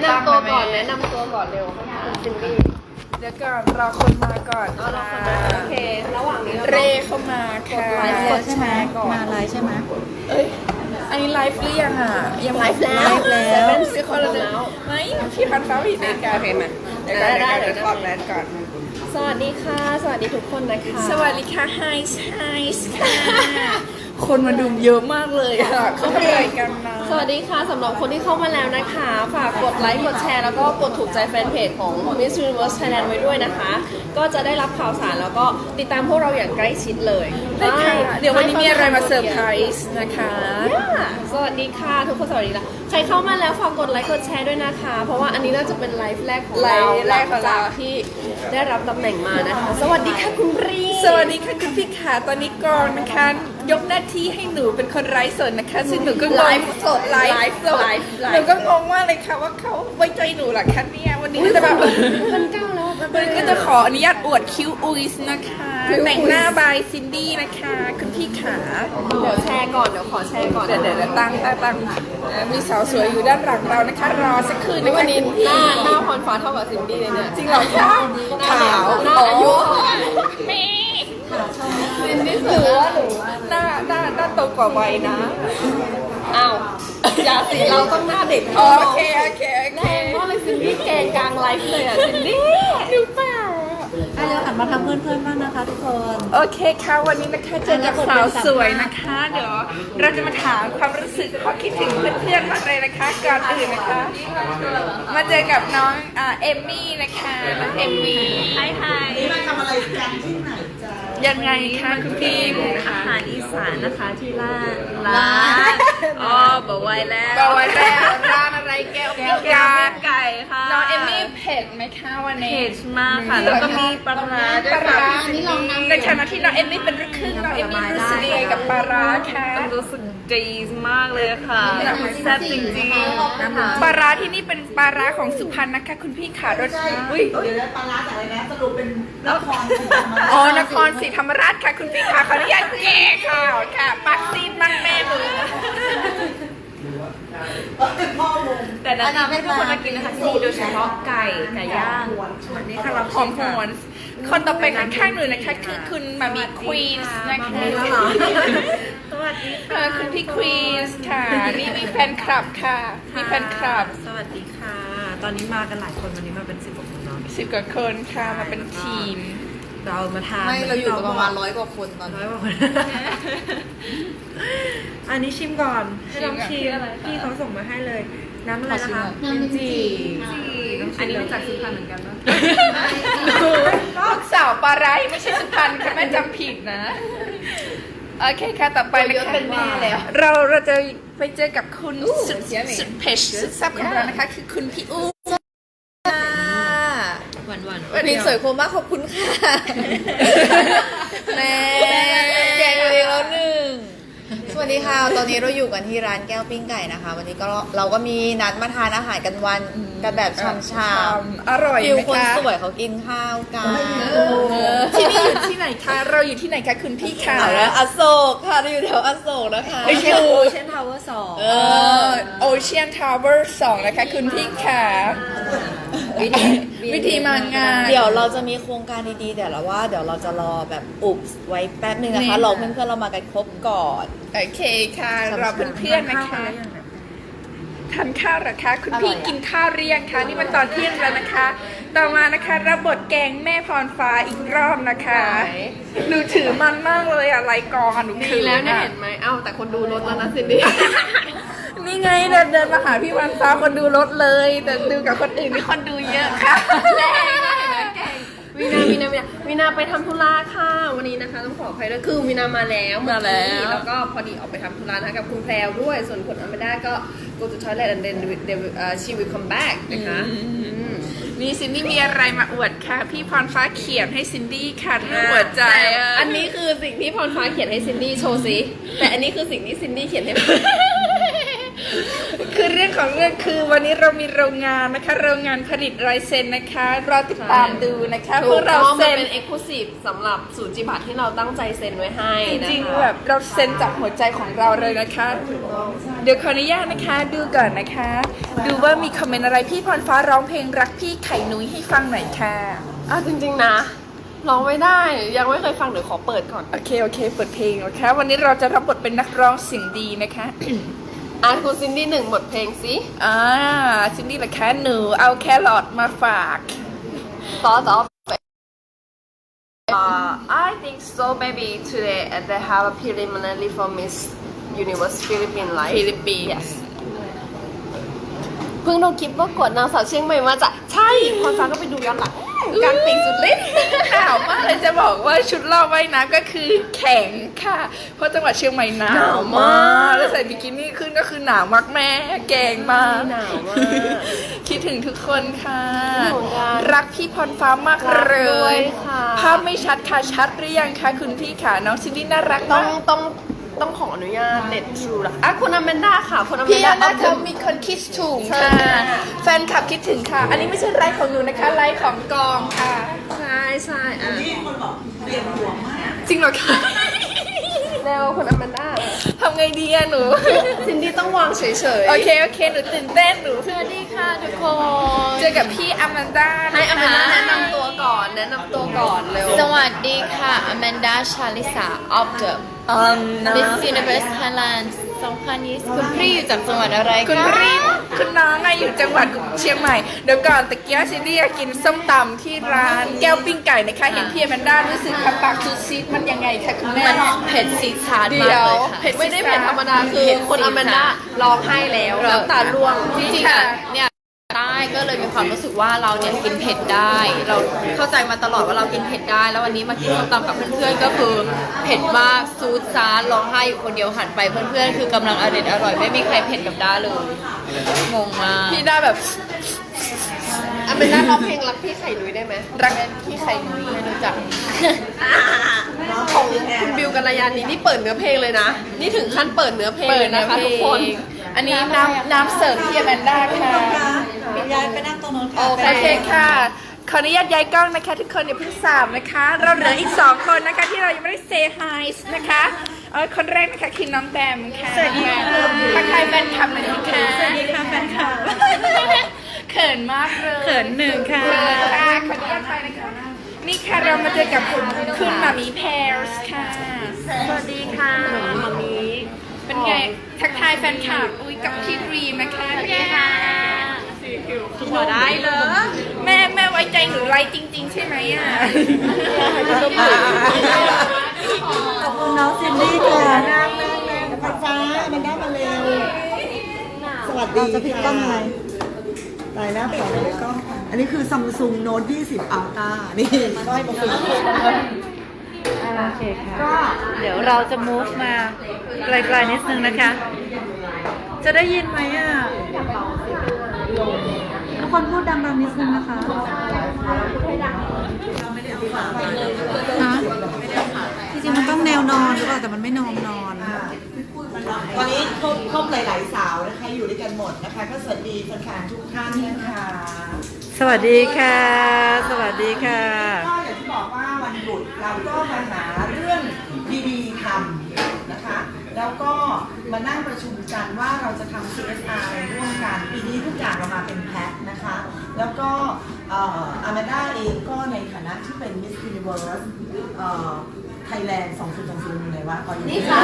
แนะนำตัวก่อนแนะนำตัวก่อนเร็วคุณซินดี้เดี๋ยวก่อนรอคนมาก่อนเอาเราคนนะโอเค ระหว่างนี้เราเรเข้ามาค่ะกดไลฟ์แล้วใช่ไหมมาไลฟ์ใช่ไหมเอ้ยอันนี้ไลฟ์หรือยังอะยังไลฟ์แล้วไลฟ์แล้วเป็นคนละเดือนไม่พี่พันฟ้าผิดนาฬิกาเพนมาเดี๋ยวก่อนเดี๋ยวก่อนเดี๋ยวถอดแมสก่อนสวัสดีค่ะ สวัสดีทุกคนนะคะ สวัสดีค่ะไฮส์ไฮส์ค่ะ คนมาดูเยอะมากเลยอะเขาทำอะไรกันนะสวัสดีค่ะสำหรับคนที่เข้ามาแล้วนะคะ ฝากกดไลค์กดแชร์แล้วก็กดถูกใจแฟนเพจของ Miss Universe Thailand ไว้ด้วยนะคะ ก็จะได้รับข่าวสารแล้วก็ติดตามพวกเราอย่างใกล้ชิดเลยได้ค่ะเดี๋ยววันนี้มีอะไรมาเซอร์ไพรส์นะคะค่ะสวัสดีค่ะทุกคนสวัสดีละใครเข้ามาแล้วฝากกดไลค์กดแชร์ด้วยนะคะ เพราะว่าอันนี้น่าจะเป็นไลฟ์แรกของเราไลฟ์แรกของหลัเราจากที่ได้รับตำแหน่งมานะคะ สวัสดีค่ะคุณรี สวัสดีค่ะคุณพี่ขาตอนนี้กองนะคะยกหน้าที่ให้หนูเป็นคนไร้สดนะคะซึ่งหนูก็งงไลฟ์สดไลฟ์สดไลฟ์ไลฟ์ หนูก็งงมากเลยค่ะว่าเขาไว้ใจหนูเหรอคะเนี่ยวันนี้ก็จะแบบพันเก้าแล้ววันนี้ก็จะขออนุญาตอวดคิ้วอุยส์นะคะคิ้วอุยส์แต่งหน้าบายซินดี้นะคะคุณพี่ขาเดี๋ยวแชร์ก่อนเดี๋ยวขอแชร์ก่อนเดี๋ยวเดี๋ยวเดี๋ยวตั้งตั้งตั้งเอ่อมีสาวสวยอยู่ด้านหลังเรานะคะ รอสักครู่นะคะวันนี้คุณหพี่น้าหน้าพรฟ้าเท่ากับซินดี้เลยเนี่ยจริงเหรอคะขาวหน้าอายุมี ซินดี้ถือว่าหนูหน้าหน้าหน้าโตกว่าวัยนะ อ้าว อย่าสิเราต้องหน้าเด็กโอเคโอเคโอแรเคงมากเลยซินดี้แกงกลางไลฟ์เลยอะซินดี้ดูเปล่าอะเดี๋ยวหันมาทำเพื่อนๆบ้างนะคะทุกคน โอเคค่ะวันนี้นะคะเจอกับสาวสวยนะคะ เดี๋ยวเราจะมาถามความรู้สึกข้อคิดถึงเพื่อนๆมากเลยนะคะก่อนอื่นนะคะ มาเจอกับน้องอ่าเอมมี่นะคะน้องเอมมี่ไฮไฮมาทำอะไรกันที่ไหนจ๊ะ ยังไงคะคุณพี่อาหารอีสานนะคะที่ร้านร้านอ๋อบอกไว้แล้วบอกไว้แล้วร้านอะไรแก้วแก้ปิ้วงแก้ไก่วปิ้งไก่ค่ะน้องเอมมี่เผ็ดไหมคะวันนี้ เผ็ดมากค่ะ แล้วก็มีปลาร้าด้วปยลาค่ะร้าในฐานะที่น้องเอมมี่เป็นลูกครึ่งน้องเอมมี่รู้สึกยังไงกับปลาร้าคะรู้สึกดีมากเลยค่ะแซ่บจริงๆนะคะปลาร้าที่นี่เป็นปลาร้าของสุพรรณนะคะคุณพี่ขารสอุ้ยเดี๋ยวนะปลาร้าจากอะไรนะสรุปเป็นนครศรีธรรมราชอ๋อนครศรีธรรมราชค่ะคุณพี่ขาขออนุญาตแก้ข่าวค่ะปักซีดมันแม่มือ พ่อวงแต่นาทีไม่เป็นคนมากินนะคะที่นี่โดยเฉพาะไก่ไก่ย่างวันนี้ค่ะเราหอมหวนคนต่อไปข้างๆหนูนะคะคือคุณมามีควีนส์นะคะสวัสดีเออคุณพี่ควีนส์ค่ะ นี่มีแฟนคลับค่ะ มีแฟนคลับ สวัสดีค่ะ ตอนนี้มากันหลายคนวันนี้มาเป็นสิบกว่าคนเนาะสิบกว่าคนค่ะมาเป็นทีม เรามาทานไม่เราอยู่กันประมาณร้อยกว่าคนตอนร้อนี้ ยกว่าคน อันนี้ชิมก่อนให้ลองชิมพี่เขาส่งมาให้เลย น้ำอะไรนะคะน้ำจีอันนี้มาจากสุพรรณเหมือนกันนะลูกสาวปลาร้าไม่ใช่สุพรรณค่ะแม่จำผิดนะ โอเคค่ะ ต่อไปนะคะเราเราจะไปเจอกับคุณสุดสุดเพชสุดแซ่บของเรานะคะ คือคุณพี่อู้ห วานหวานวันนี้สวยโคมมากขอบคุณค่ะแม่แกงเลี้ยงแล้วหนึ่งสวัสดีค่ะ ตอนนี้เราอยู่กันที่ร้านแก้วปิ้งไก่นะคะ วันนี้ก็เราก็มีนัดมาทานอาหารกันวันกันแบบชำชาอร่อยฟิวไหมคนคะสวยเขากินข้าวกันที่นี่อยู่ที่ไหนคะเราอยู่ที่ไหนคะคุณพี่คะเอาแล้วอโศกค่ะเราอยู่แถวอโศกนะคะไปอยู่เช่นทาวเวอร์สองเอเอออโอเชียนทาวเวอร์สองนะคะคุณพี่ค่ะ วิธีวิธีมางานเดี๋ยวเราจะมีโครงการดีๆแต่ละว่า เดี๋ยวเราจะรอแบบอุบไว้แป๊บนึงนะคะรอเพื่อนๆเรามากันครบก่อน โอเคค่ะรอเพื่อนๆนะคะทานข้าวเหรอคะ คุณพี่กินข้าวเรียงคะนี่มันตอนเที่ยงแล้วนะคะ ต่อมานะคะรับบทแกงแม่พรฟ้าอีกรอบนะคะหนูถือมันมากเลยอะไรกองอะหนูดีถือแล้วเนี่ยอะเห็นไหมเอ้าแต่คนดูรถแล้วนะซินดี้ นี่ไงเดินเดินมาหาพี่วันฟ้าคนดูรถเลย แต่ดูกับคนอื่นนี่คนดูเยอะค่ะแรงนะเห็นไหมแกงวีนาวีนาวีนาวีนาไปทำธุระค่ะ วันนี้นะคะต้องขออภัยด้วยคือวีนามาแล้วมาแล้ว แล้วก็พอดีออกไปทำธุระนะคะกับคุณแพรวด้วย ส่วนคนอเมด้าก็ go to toilet and then they will, uh, she will come back นะคะอืมนี่ซินดี้มีอะไรมาอวดค่ะ พี่พรฟ้าเขียนให้ซินดี้ค่ะรูปหัวใจแต่อันนี้คือสิ่งที่พรฟ้าเขียนให้ซินดี้โชว์สิแต่อันนี้คือสิ่งที่ซินดี้เขียนให้ คือเรื่องของเรื่องคือวันนี้เรามีโรงงานนะคะ โรงงานผลิตลายเซ็นนะคะรอติดตามดูนะคะพถูวกกเราต้องมันเซ็นเป็นเอ็กซ์คลูซีฟสำหรับศูนย์จิบัตที่เราตั้งใจเซ็นไว้ให้จนะคะริงๆแบบเราเซ็นจากหัวใจของเราเลยนะคะ เดี๋ยวขออนุญาตนะคะดูก่อนนะคะ ดูว่ามีคอมเมนต์อะไรพี่พรฟ้าร้องเพลงรักพี่ไข่นุ้ยให้ฟังหน่อยค่ะ อะจริงๆนะร้องไม่ได้ยังไม่เคยฟังเดี๋ยวขอเปิดก่อน โอเค โอเค เปิดเพลงนะคะ วันนี้เราจะรับบทเป็นนักร้องเสียงดีนะคะ อะคุณซินดี้หนึ่งบทเพลงสิอ่าซินดี้ละคะหนูเอาแครอทมาฝากต่อต่อ Uh, I think so. Maybe today uh, they have a preliminary for Miss Universe Philippines Life. ฟิลิปปินส์ Yes. เพิ่งดูคลิปว่ากวดนางสาวเชียงใหม่มาจากใช่พรฟ้าก็ไปดูย้อนหลังกางปิงสุดฤทธิ์ข่าวมากเลยจะบอกว่าชุดรอบว่ายน้ำก็คือแข็งค่ะ เพราะจังหวัดเชียงใหม่หนาวมากแล้วใส่บิกินี่ขึ้นก็คือหนาวมากแม่แกงมากหนาวมากคิดถึงทุกคนค่ะเหมือนกันรักพี่พรฟ้ามากรักเลด้วยยค่ะภาพไม่ชัดค่ะชัดหรือยังคะคุณพี่ค่ะน้องซินดี้น่ารักต้อมางกต้อง ต้องขออนุญาตเน็ตทรูละอะคุณอแมนด้าค่ะคุณอแมพี่นด้านะเอาคะมีคนคิดถึงค่ะ แฟนคลับคิดถึงค่ะ อันนี้ไม่ใช่ไลฟ์ของหนูนะคะไลฟ์ของกองค่ะใช่ใช่อะนี่คนบอกเปลี่ยนหัวมากจริงเหรอคะเร็วคุณอแมนด้าทำ ไงดีอะหนู ซินดี้ต้องวางเฉยๆ โอเค โอเค หนูตื่นเต้นหนูสวัสดีค่ะทุกคน เจอกับพี่อแมนด้าให้อแมนด้าแนะนำตัวก่อนแนะนำตัวก่อนเร็ว สวัสดีค่ะอแมนดาชาลิสาออฟเดอะอืมนะ Miss Universe Thailand 2020คุณพี่อยู่จากจังหวัดอะไรคุณคะรีบคุณน้องอะอยู่จังหวัดเชียงใหม่ เดี๋ยวก่อนตะเกียซินดี้กินส้มตำที่ร้านแก้วปิ้งไก่นะคะ เห็นพี่อแมนด้ารู้สึกคับปากซูซีดมันยังไงคะคุณแม่ มันเผ็ดซีดชาร์ดเดี๋มากยวเลยค่ะเผ็ดไม่ได้เผ็ดธรรมดาคือคุณอแมนด้าร้องไห้แล้วน้ำตาร่วงจริงๆอะเนี่ยได้ ก็เลยมีความรู้สึกว่าเราเนี่ยกินเผ็ดได้ เราเข้าใจมาตลอดว่าเรากินเผ็ดได้ แล้ววันนี้มากินส้มตำกับเพื่อนๆก็คือเผ็ดมากซูดซาร์ร้องไห้อยู่คนเดียวหันไปเพื่อนๆ คือกำลังอร่อยอร่อยไม่มีใครเผ็ดกับด้าเลยงงมากพี่ด้าแบบอแมนด้าร้องเพลงรักพี่ไข่นุ้ยได้ไหมรักพี่ไข่นุ้ยไม่รู้จักของคุณบิวกัลยานีนี่เปิดเนื้อเพลงเลยนะ นี่ถึงขั้นเปิดเนื้อเพลงเปิเลดยนะนะคะคะทุทุกกคคนนอันนี้น้ำน้ำเสิร์ฟพี่อแมนด้าค่ะ ย้ายไปนั่งตรงโน้นค่ะโอเคค่ะ ขออนุญาตย้ายกล้องนะคะทุกคนอย่าเพิ่งสามนะคะ เราเหลืออีกสองคนนะคะที่เรายังไม่ได้เซฮายนะคะเออคนแรกนะคะคือน้องแบมค่ะสวัสดีค่ะทักทายแฟนคลับหน่อยนะคะสวัสดีค่ะแฟนคลับเขินมากเลยเขินหนึ่งค่ะ เขินค่ะขออนุญาตไปนะคะนี่ค่ะเรามาเจอกับคุณคุณมามีแพร์สค่ะ สวัสดีค่ะมามีเป็นไงทักทายแฟนคลับอุ้ยกับพี่ดรีมนะคะสวัสดีค่ะ ขอได้เลยแม่แม่ไว้ใจหนูไลฟ์จริง ๆ ใช่ไหมอะขอบคุณน้องซินดี้ค่ะนั่งนั่งนั่งพันฟ้ามันได้มาเร็ว สวัสดีจะพิดกล้องอะไรตายแล้วขอกล้องอันนี้คือ Samsung Note 20 Ultra นี่ก้อยมาฝึกโอเคค่ะเดี๋ยวเราจะ move มาไกลๆนิดนึงนะคะ จะได้ยินไหมอะ ทุกคนพูดดังๆนิดนึงนะคะฮะจริงๆมันต้องแนวนอนหรือเปล่าแต่มันไม่นอนนอน ตอนนี้ครบครบหลาย ๆ สาวนะคะอยู่ด้วยกันหมดนะคะ ก็สวัสดีแฟนๆทุกท่านนะคะสวัสดีค่ะ สวัสดีค่ะ ก็อย่างที่บอกว่าวันหยุดเราก็มาหาเรื่องดีๆทำนะคะ แล้วก็มานั่งประชุมกันว่าเราจะทำ CSR อะไรร่วมกันปีนี้ทุกอย่างเรามาเป็นแพ็คนะคะ แล้วก็อามาด้าเองก็ในฐานะที่เป็น Miss Universe ไทยแลนด์2020อยู่ไหนวะตอนนี้ค่ะ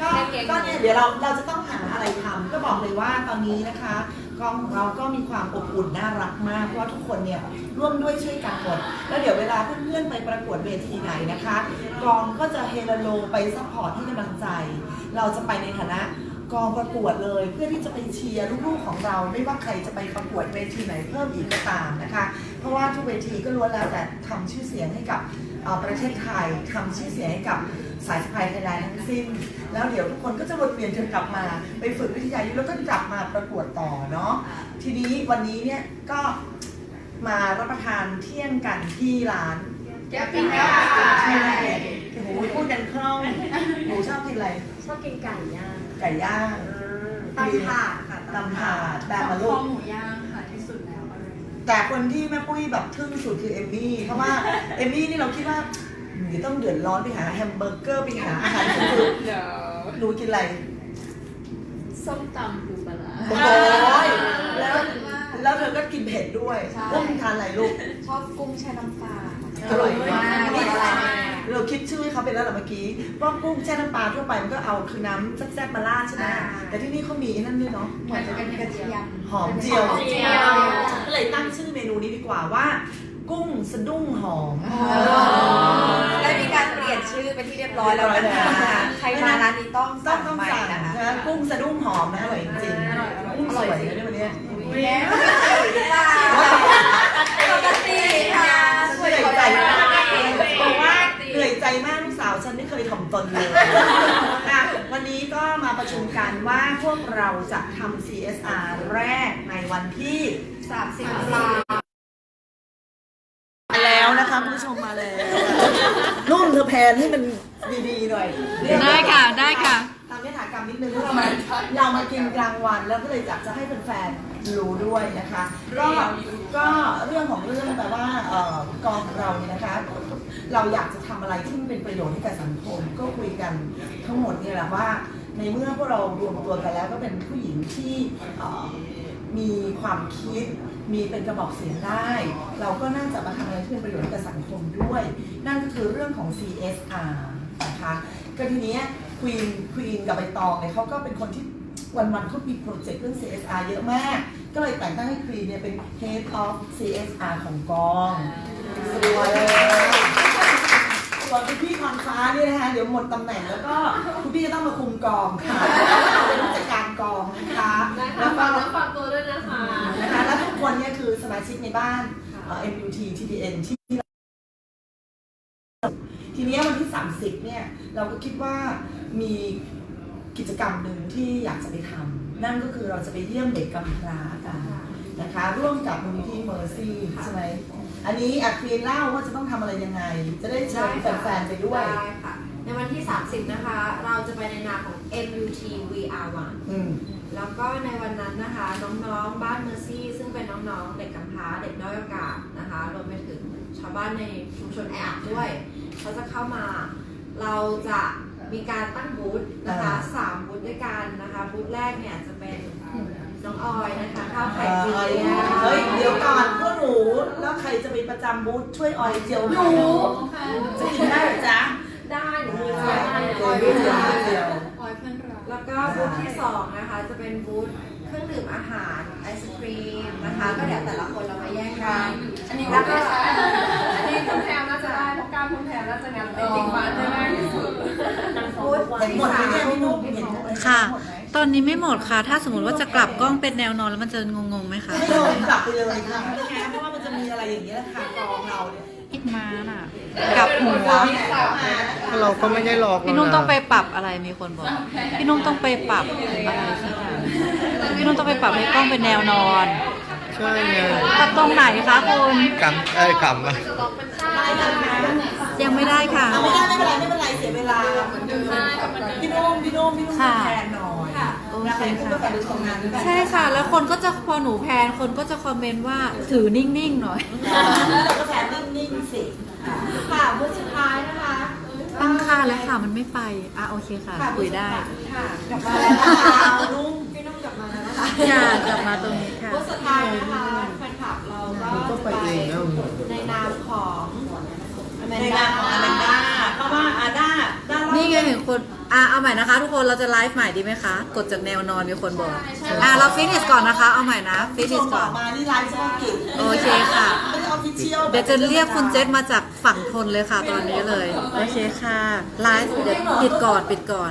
ก็ก็เนี่ยเดี๋ยวเราเราจะต้องหาอะไรทำก็บอกเลยว่าตอนนี้นะคะ กองของเราก็มีความอบอุ่นน่ารักมาก เพราะทุกคนเนี่ยร่วมด้วยช่วยกันหมดแล้วเดี๋ยวเวลาเพื่อนๆไปประกวดเวทีไหนนะคะ กองก็จะเฮลโลไปซัพพอร์ตให้กำลังใจ เราจะไปในฐานะกองประกวดเลยเพื่อที่จะไปเชียร์ลูกๆของเรา ไม่ว่าใครจะไปประกวดเวทีไหนเพิ่มอีกก็ตามนะคะ เพราะว่าทุกเวทีก็ล้วนแล้วแต่ทำชื่อเสียงให้กับประเทศไทยทำชื่อเสียงให้กับ สายสะพายไทยแลนด์ทั้งสิ้น แล้วเดี๋ยวทุกคนก็จะวนเวียนจนกลับมา ไปฝึกวิทยายุทธแล้วก็กลับมาประกวดต่อเนาะทีนี้วันนี้เนี่ยก็มารับประทานเที่ยงกันที่ร้านแก้วปิ้งไก่ใช่โอ้โหพูดกันคล่องหนูชอบไทยแลอะไรชอบกินไก่ย่างไก่ย่างตำถาดค่ะตำถาดแบบมาลูกหมูย่างค่ะที่สุดแล้วแต่คนที่แม่ปุ้ยแบบทึ่งสุดคือเอมมี่เพราะว่าเอมมี่นี่เราคิดว่า เดี๋ยวต้องเดือดร้อนไปหาแฮมเบอร์เกอร์ไปหาอาหารคือหนูกินอะไรส้มตำปูปลาร้าโอ้โหแล้วแล้วเธอก็กินเผ็ดด้วยพวกมึงทานอะไรลูกชอบกุ้งแช่น้ำปลาอร่อยมากอร่อยมากเราคิดชื่อให้เขาไปแล้วเหรอเมื่อกี้ว่ากุ้งแช่น้ำปลาทั่วไปมันก็เอาคือน้ำแซ่บๆมาราดใช่ไหมแต่ที่นี่เขามีนั่นด้วยเนาะเหมือนจะเป็นกระเทียมหอมเจียวหอมเจียวก็เลยตั้งชื่อเมนูนี้ดีกว่าว่า กุ้งสะดุ้งหอม ได้มีการเปลี่ยนชื่อเป็นที่เรียบร้อยแล้วนะคะใครมาร้านนี้ต้องต้อสั่งงต้องใหม่สั่งนะคะนะกุ้งสะดุ้งหอมนะอร่อยจริงๆกุ้งสวยนะเนี่ยวันเนี้ย ปกติค่ะเหนื่อยใจมากบอกว่าเหนื่อยใจมากลูกสาวฉันไม่เคยถ่อมตนเลยอะวันนี้ก็มาประชุมกันว่าพวกเราจะทำ CSR แรกในวันที่ 30ตุลามาแล้วนะคะคุณ ผู้ชมมาแล้วนุ่นเธอแพนให้มันดีๆหน่อยได้ค่ะได้ค่ะ ตามยถากรรมนิดนึงเรามาเรามากินกลางวันแล้วก็เลยอยากจะให้แฟนๆรู้ด้วยนะคะก็ก็เรื่องของเรื่องแปลว่าเอ่อกองของเราเนี่ยนะคะ เราอยากจะทำอะไรที่มันเป็นประโยชน์ให้กับสังคมก็คุยกันทั้งหมดเนี่ยแหละว่า ในเมื่อพวกเรารวมตัวกันแล้วก็เป็นผู้หญิงที่เอ่อมีความคิด มีเป็นกระบอกเสียงได้ เราก็น่าจะมาทำอะไรที่เป็นประโยชน์ให้กับสังคมด้วย นั่นก็คือเรื่องของ CSR นะคะก็ทีเนี้ควีนควีนกับใบตองเนี่ยเขาก็เป็นคนที่วันๆเขามีโปรเจกต์เรื่อง CSR เยอะมาก ก็เลยแต่งตั้งให้ควีนเนี่ยเป็น Head of CSR ของกองสวยเลยส่วนคุณพี่พรฟ้าเนี่ยนะคะเดี๋ยวหมดตำแหน่งแล้วก็คุณพี่จะต้องมาคุมกองค่ะเป็นผู้จัดการกองนะคะ นะคะแล้วก็ฝากเนื้อฝากตัวด้วยนะคะนะ คะและทุกคนเนี่ยคือสมาชิกในบ้านเอ่อ MUT TDN ที่ทีเนี้ยวันที่ 30 เนี่ย เราก็คิดว่ามีกิจกรรมหนึ่งที่อยากจะไปทำนั่นก็คือเราจะไปเยี่ยมเด็กกำพร้ากันนะคะ ร่วมกับมูลนิธิเมอร์ซี่ใช่ไหมอันนี้อัครีนเล่าว่าจะต้องทำอะไรยังไง จะได้เชิญแฟนๆไปด้วยได้ค่ะ ในวันที่ 30 นะคะ เราจะไปในนามของ MUT VR1 อืมแล้วก็ในวันนั้นนะคะ น้องๆ บ้านเมอร์ซี่ซึ่งเป็ นน้องๆ เด็กกำพร้า เด็กด้อยโอกาสนะคะ รวมไปถึงชาวบ้านในชุมชนแออัดด้วย เขาจะเข้ามา เราจะมีการตั้งบูธนะคะอ่าสามบูธด้วยกันนะคะ บูธแรกเนี่ยจะเป็นน้องออยนะคะข้าวไข่เอ่อเจียวเฮ้ยเดี๋ยวก่อนพวกหนูแล้วใครจะไปประจำบูธช่วยออยเจียวหนูจะกินได้เหรอจ๊ะได้หนูมีเเจียวให้จียวเจียวแล้วก็บูธที่สองนะคะจะเป็นบูธ เครื่องดื่มอาหารไอศครีมนะคะ ก็เดี๋ยวแต่ละคนเรามาแย่งกัน อันนี้แล้วก็อันนี้คุณแพรน่าจะได้เพราะกล้ามคุณแพรน่าจะงานเป็นจริงมาได้มากที่สุดบูธเห็นที่หมดไหมสามเนี่ยพี่นุ่มเห็นหมดไหมค่ะหมดไหมตอนนี้ไม่หมดค่ะ ถ้าสมมติว่าจะกลับกล้องเป็นแนวนอนแล้วมันจะงงๆไหมคะไม่ลงกลับไปเลยค่ะเพราะว่ามันจะมีอะไรอย่างเงี้ยแหละค่ะกองเราเนี่ยคิดมาน่ะกลับหัวเราก็ไม่ได้หลอกพี่นุ่มต้องไปปรับอะไรมีคนบอก พี่นุ่มต้องไปปรับอะไรสักอย่าง พี่นุ่มต้องไปปรับให้กล้องเป็นแนวนอนใช่ไงปรับตรงไหนคะคุณกำเอ้ยกำอะยังไม่ได้ค่ะ เอาไม่ได้ไม่เป็นไรไม่เป็นไรเสียเวลาเหมือนเดิมพี่นุ่มพี่นุ่มพี่นุ่มค่ะแทนหน่อยโอนะเคคะพูดค่ะกันดูตรงนั้นด้วยกันใช่ค่ะ แล้วคนก็จะพอหนูแพนคนก็จะคอมเมนต์ว่าถือนิ่งๆหน่อยเราก็แทนนิ่งๆสิค่ะบูธสุดท้ายนะคะตั้งค่าแล้วค่ะมันไม่ไปอะโอเคค่ะคุยได้ค่ะกลับมาแล้วนะคะนุ่ม คะอย่ากลับมาตรงนี้ค่ะบูธสุดท้ายนะคะแฟนคลับเราก็ก็ไปเองนะในนามของอแมในนนาดามของอาแมนด้าเพราะว่าอาด้าด้าเล่านี่ไงเห็นคน อะ เอาใหม่นะคะ ทุกคน เราจะไลฟ์ใหม่ดีไหมคะ กดจากแนวนอนมีคนบอก อะ เราฟินิชก่อนนะคะ เอาใหม่นะ ฟิผู้ชนิชมบก่ออกนมานี่ไลฟ์เฉพาะกิจโอเคค่ะ ไม่ได้ออฟฟิเชียลเดี๋ยวจะเรียกคุณเจษมาจากฝั่งทนเลยค่ะตอนนี้เลย โอเคค่ะ ไลฟ์เดี๋ยวปิดก่อน ปิดก่อน